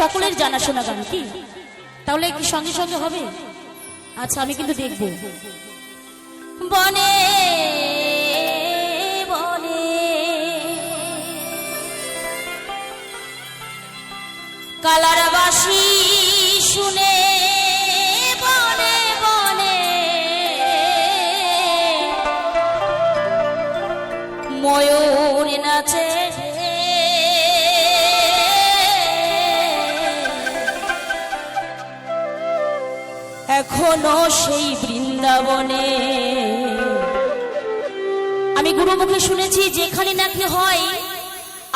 সকলের জানাশোনা গান কি? তাহলে কি সঙ্গে সঙ্গে হবে? আচ্ছা আমি কিন্তু দেখব। বনে এখনও সেই বৃন্দাবনে। আমি গুরুমুখে শুনেছি, যেখানে নাকি হয়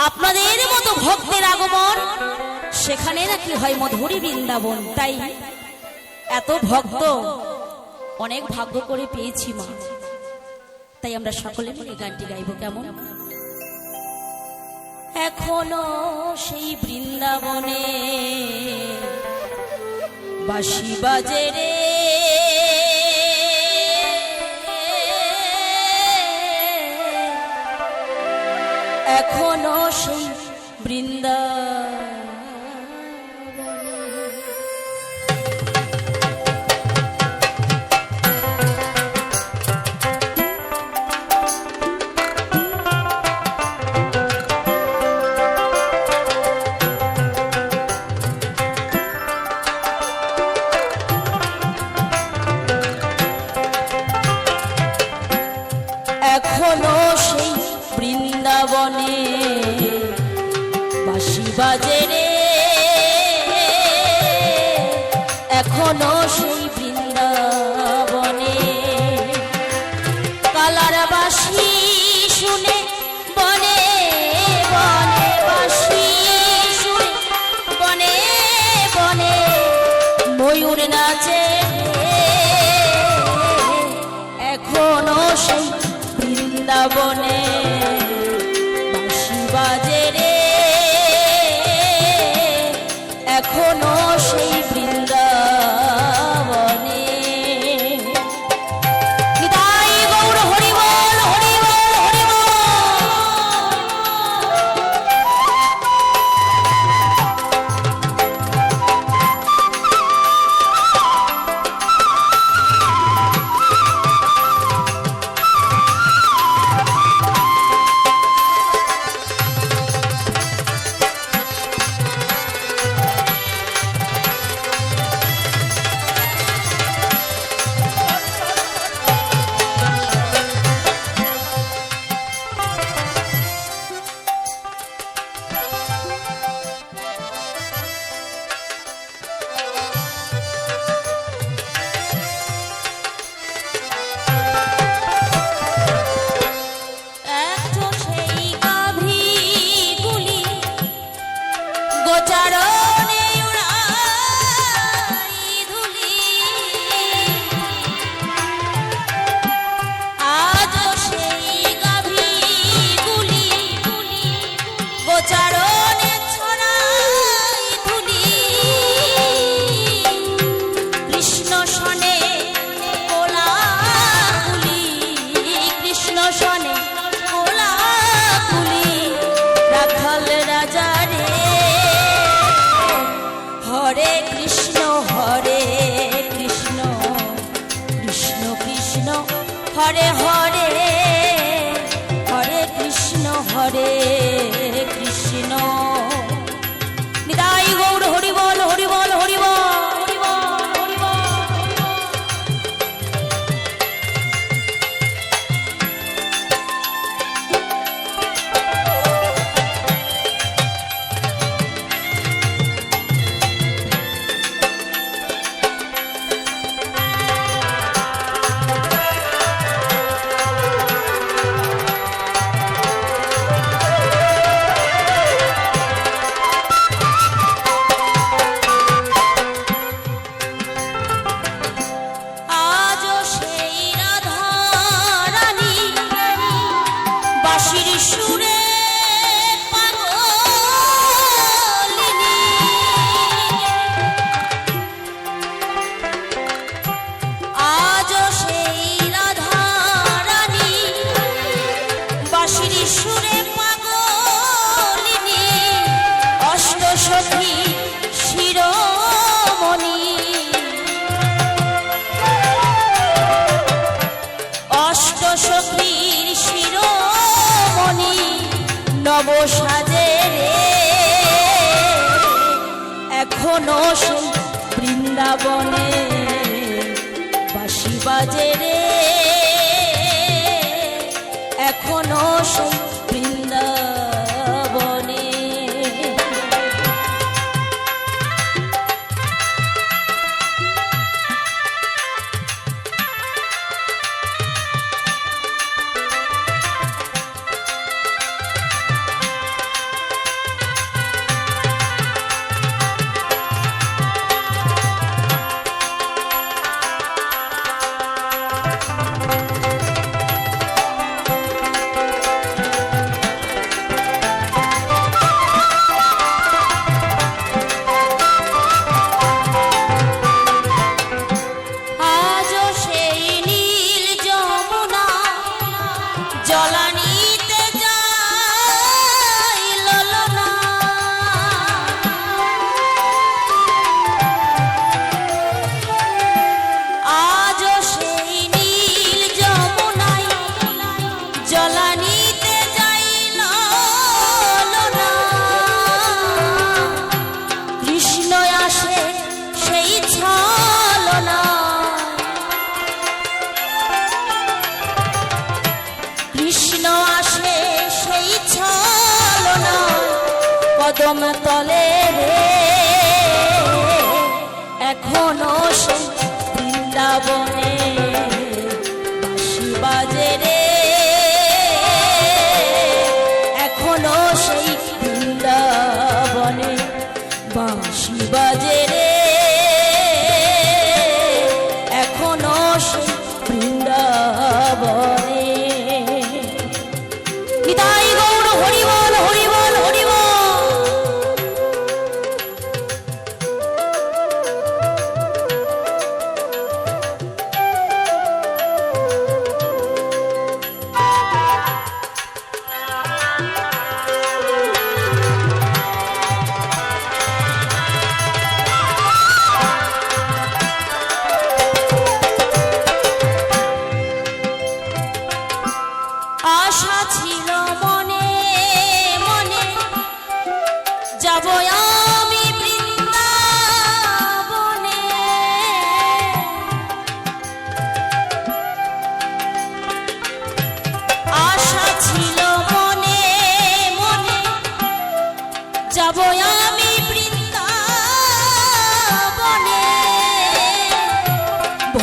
আপনাদের মতো ভক্তের আগমন, সেখানে নাকি হয় মধুরী বৃন্দাবন। তাই এত ভক্ত, অনেক ভাগ্য করে পেয়েছি মা। তাই আমরা সকলে মিলে গানটি গাইব, কেমন? এখনও সেই বৃন্দাবনে বাঁশি বাজে রে। বাজে রে। এখনও সেই বৃন্দাবনে। কালার বাঁশি শুনে, বনে বনে বাঁশি শুনে, বনে বনে ময়ূর নাচে। এখনও সেই বৃন্দাবনে। Tarot. party. সাজে রে। এখনও শুন বৃন্দাবনে বাসি বাজে রে। এখনও সেই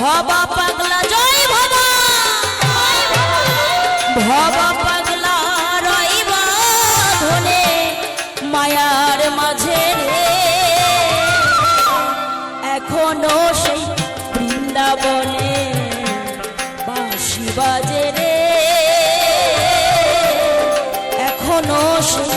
ভবা পাগলা, জয় ভবা। ভবা পাগলা, রইবা ধনে, মায়ার মাঝে এখনও সেই বৃন্দাবনে বাঁশি বাজে রে। এখনও সেই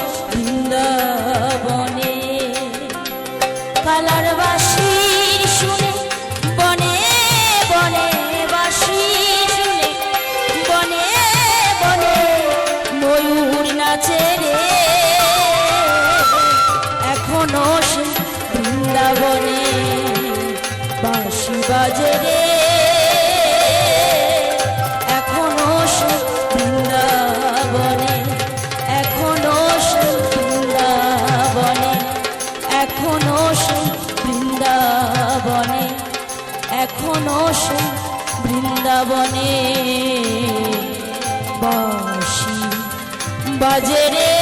বনে বাজে রে